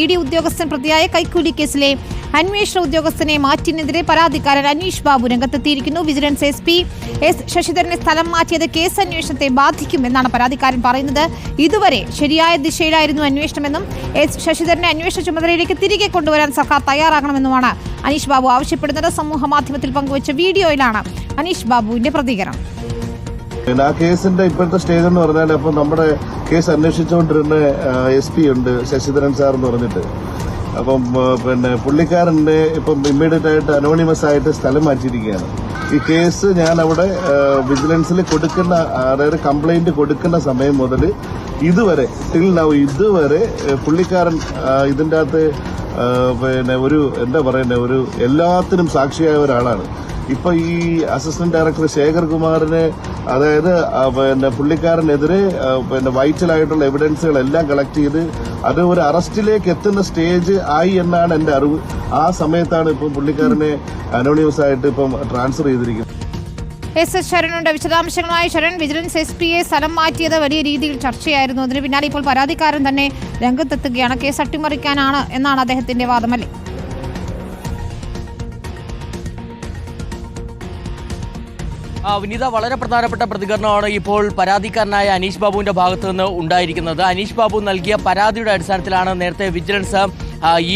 E D ഉദ്യോഗസ്ഥൻ പ്രതിയായ കൈക്കൂലി കേസിലെ അന്വേഷണ ഉദ്യോഗസ്ഥനെ മാറ്റിയതിനെതിരെ പരാതിക്കാരൻ അനീഷ് ബാബു രംഗത്തെത്തിയിരിക്കുന്നു. വിജിലൻസ് എസ് പി എസ് ശശിധരനെ സ്ഥലം മാറ്റിയത് കേസ് അന്വേഷണത്തെ ബാധിക്കുമെന്നാണ് പരാതിക്കാരൻ പറയുന്നത്. ഇതുവരെ ശരിയായ ദിശയിലായിരുന്നു അന്വേഷണമെന്നും എസ് ശശിധരനെ അന്വേഷണ ചുമതലയിലേക്ക് തിരികെ കൊണ്ടുവരാൻ സർക്കാർ തയ്യാറാകണമെന്നുമാണ് അനീഷ് ബാബു ആവശ്യപ്പെടുന്നത്. സമൂഹ മാധ്യമത്തിൽ പങ്കുവച്ച വീഡിയോയിലാണ് അനീഷ് ബാബുവിന്റെ പ്രതികരണം. ആ കേസിന്റെ ഇപ്പോഴത്തെ സ്റ്റേജ് എന്ന് പറഞ്ഞാൽ അപ്പം നമ്മുടെ കേസ് അന്വേഷിച്ചുകൊണ്ടിരുന്ന എസ് പി ഉണ്ട് ശശിധരൻ സാർ എന്ന് പറഞ്ഞിട്ട്. അപ്പം പിന്നെ പുള്ളിക്കാരന്റെ ഇപ്പം ഇമ്മീഡിയറ്റ് ആയിട്ട് അനോണിമസ് ആയിട്ട് സ്ഥലം മാറ്റിയിരിക്കുകയാണ്. ഈ കേസ് ഞാൻ അവിടെ വിജിലൻസിൽ കൊടുക്കുന്ന അതായത് കംപ്ലൈന്റ് കൊടുക്കുന്ന സമയം മുതൽ ഇതുവരെ ടിൽ നൗ ഇതുവരെ പുള്ളിക്കാരൻ ഇതിന്റെ അകത്ത് പിന്നെ ഒരു എന്താ പറയുന്നത് ഒരു എല്ലാത്തിനും സാക്ഷിയായ ഒരാളാണ്. ഇപ്പൊ ഈ അസിസ്റ്റന്റ് ഡയറക്ടർ ശേഖർ കുമാറിനെ അതായത് പിന്നെ പുള്ളിക്കാരനെതിരെ പിന്നെ വൈറ്റലായിട്ടുള്ള എവിഡൻസുകളെല്ലാം കളക്ട് ചെയ്ത് അത് ഒരു അറസ്റ്റിലേക്ക് എത്തുന്ന സ്റ്റേജ് ആയി എന്നാണ് എന്റെ അറിവ്. ആ സമയത്താണ് ഇപ്പം പുള്ളിക്കാരനെ അനോണിമസ് ആയിട്ട് ഇപ്പം ട്രാൻസ്ഫർ ചെയ്തിരിക്കുന്നത്. എസ് എസ് ശരണുണ്ട് വിശദാംശങ്ങളുമായി ശരൺ. വിജിലൻസ് എസ് പിയെ സ്ഥലം മാറ്റിയത് വലിയ രീതിയിൽ ചർച്ചയായിരുന്നു. അതിന് പിന്നാലെ ഇപ്പോൾ പരാതിക്കാരൻ തന്നെ രംഗത്തെത്തുകയാണ്. കേസ് അട്ടിമറിക്കാനാണ് എന്നാണ് അദ്ദേഹത്തിന്റെ വാദമല്ലേ? വിനീത വളരെ പ്രധാനപ്പെട്ട പ്രതികരണമാണ് ഇപ്പോൾ പരാതിക്കാരനായ അനീഷ് ബാബുവിന്റെ ഭാഗത്ത് നിന്ന് ഉണ്ടായിരിക്കുന്നത്. അനീഷ് ബാബു നൽകിയ പരാതിയുടെ അടിസ്ഥാനത്തിലാണ് നേരത്തെ വിജിലൻസ്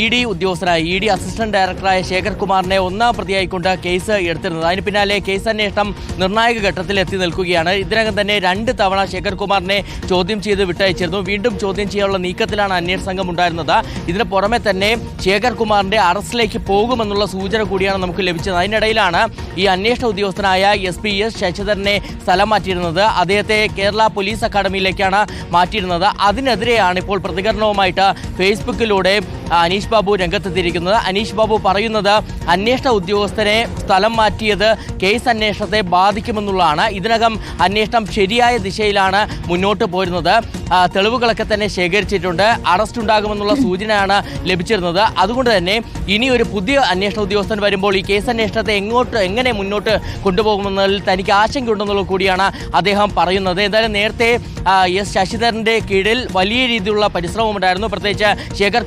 ഇ ഡി ഉദ്യോഗസ്ഥനായ ഇ ഡി അസിസ്റ്റന്റ് ഡയറക്ടറായ ശേഖർ കുമാറിനെ ഒന്നാം പ്രതിയായിക്കൊണ്ട് കേസ് എടുത്തിരുന്നത്. അതിന് പിന്നാലെ കേസ് അന്വേഷണം നിർണായക ഘട്ടത്തിൽ എത്തി നിൽക്കുകയാണ്. ഇതിനകം തന്നെ രണ്ട് തവണ ശേഖർ കുമാറിനെ ചോദ്യം ചെയ്ത് വിട്ടയച്ചിരുന്നു. വീണ്ടും ചോദ്യം ചെയ്യാനുള്ള നീക്കത്തിലാണ് അന്വേഷണ സംഘം ഉണ്ടായിരുന്നത്. ഇതിന് പുറമെ തന്നെ ശേഖർ കുമാറിന്റെ അറസ്റ്റിലേക്ക് പോകുമെന്നുള്ള സൂചന കൂടിയാണ് നമുക്ക് ലഭിച്ചത്. അതിനിടയിലാണ് ഈ അന്വേഷണ ഉദ്യോഗസ്ഥനായ എസ് പി എസ് ശശിധരനെ സ്ഥലം മാറ്റിയിരുന്നത്. അദ്ദേഹത്തെ കേരള പോലീസ് അക്കാദമിയിലേക്കാണ് മാറ്റിയിരുന്നത്. അതിനെതിരെയാണ് ഇപ്പോൾ പ്രതികരണവുമായിട്ട് ഫേസ്ബുക്കിലൂടെ അനീഷ് ബാബു രംഗത്തെത്തിയിരിക്കുന്നത്. അനീഷ് ബാബു പറയുന്നത് അന്വേഷണ ഉദ്യോഗസ്ഥരെ സ്ഥലം മാറ്റിയത് കേസ് അന്വേഷണത്തെ ബാധിക്കുമെന്നുള്ളതാണ്. ഇതിനകം അന്വേഷണം ശരിയായ ദിശയിലാണ് മുന്നോട്ട് പോരുന്നത്. തെളിവുകളൊക്കെ തന്നെ ശേഖരിച്ചിട്ടുണ്ട്. അറസ്റ്റ് ഉണ്ടാകുമെന്നുള്ള സൂചനയാണ് ലഭിച്ചിരുന്നത്. അതുകൊണ്ട് തന്നെ ഇനി ഒരു പുതിയ അന്വേഷണ ഉദ്യോഗസ്ഥൻ വരുമ്പോൾ ഈ കേസ് അന്വേഷണത്തെ എങ്ങോട്ട് എങ്ങനെ മുന്നോട്ട് കൊണ്ടുപോകുമെന്നതിൽ തനിക്ക് ആശങ്കയുണ്ടെന്നുള്ളത് കൂടിയാണ് അദ്ദേഹം പറയുന്നത്. എന്തായാലും നേരത്തെ എസ് ശശിധരന്റെ കീഴിൽ വലിയ രീതിയിലുള്ള പരിശ്രമം ഉണ്ടായിരുന്നു. പ്രത്യേകിച്ച് ശേഖർ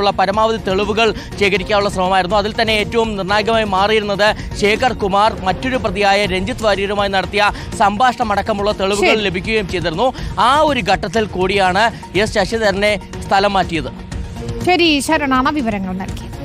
കുമാറിനെതിരെയുള്ള പരമാവധി തെളിവുകൾ ശേഖരിക്കാനുള്ള ശ്രമമായിരുന്നു. അതിൽ തന്നെ ഏറ്റവും നിർണായകമായി മാറിയിരുന്നത് ശേഖർ കുമാർ മറ്റൊരു പ്രതിയായ രഞ്ജിത്ത് വാര്യരുമായി നടത്തിയ സംഭാഷണം അടക്കമുള്ള തെളിവുകൾ ലഭിക്കുകയും ചെയ്തിരുന്നു. ആ ഒരു ഘട്ടത്തിൽ കൂടിയാണ് എസ് ശശിധരനെ സ്ഥലം മാറ്റിയത്. ശരി ശരണാണ് വിവരങ്ങൾ നൽകിയത്.